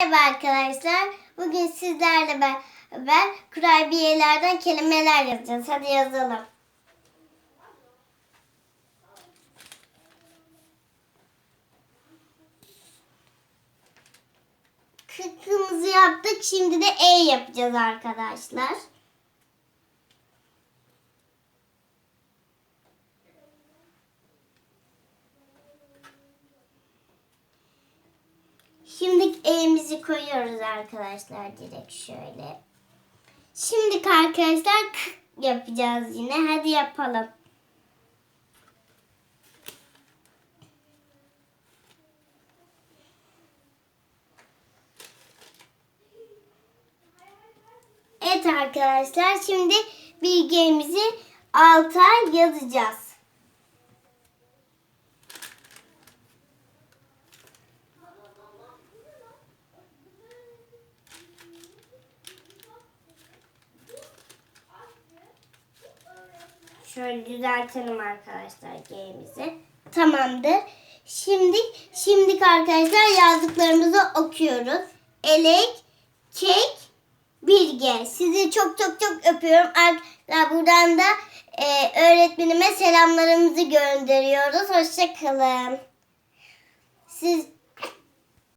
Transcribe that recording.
Merhaba arkadaşlar. Bugün sizlerle beraber kurabiyelerden kelimeler yazacağız. Hadi yazalım. Kırmızı yaptık. Şimdi de E yapacağız arkadaşlar. Şimdi elimizi koyuyoruz arkadaşlar direkt şöyle. Şimdi arkadaşlar yapacağız yine. Hadi yapalım. Evet arkadaşlar şimdi bilgilerimizi alta yazacağız. Şöyle düzeltelim arkadaşlar G'mizi. Tamamdır. Şimdi şimdi arkadaşlar yazdıklarımızı okuyoruz. Elek, kek, bilge. Sizi çok çok çok öpüyorum. Arkadaşlar buradan da e, öğretmenime selamlarımızı gönderiyoruz. Hoşçakalın. Siz